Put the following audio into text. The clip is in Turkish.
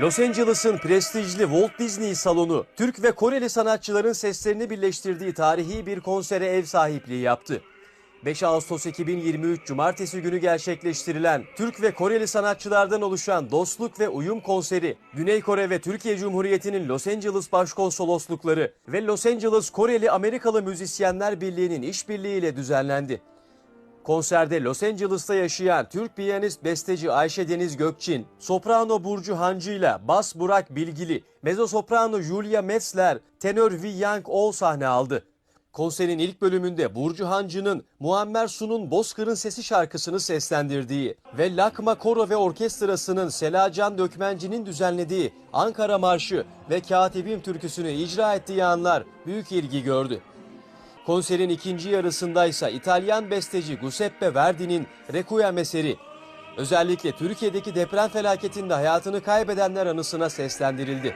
Los Angeles'ın prestijli Walt Disney Salonu, Türk ve Koreli sanatçıların seslerini birleştirdiği tarihi bir konsere ev sahipliği yaptı. 5 Ağustos 2023 Cumartesi günü gerçekleştirilen Türk ve Koreli sanatçılardan oluşan Dostluk ve Uyum konseri, Güney Kore ve Türkiye Cumhuriyeti'nin Los Angeles Başkonsoloslukları ve Los Angeles Koreli Amerikalı Müzisyenler Birliği'nin işbirliğiyle düzenlendi. Konserde Los Angeles'ta yaşayan Türk piyanist besteci Ayşe Deniz Gökçin, soprano Burcu Hancı ile bas Burak Bilgili, mezzosoprano Julia Metzler, tenör Vi Yang Ol sahne aldı. Konserin ilk bölümünde Burcu Hancı'nın Muammer Sun'un Bozkır'ın Sesi şarkısını seslendirdiği ve Lakma Koro ve Orkestrası'nın Selacan Dökmenci'nin düzenlediği Ankara Marşı ve Katibim türküsünü icra ettiği anlar büyük ilgi gördü. Konserin ikinci yarısındaysa İtalyan besteci Giuseppe Verdi'nin Requiem eseri özellikle Türkiye'deki deprem felaketinde hayatını kaybedenler anısına seslendirildi.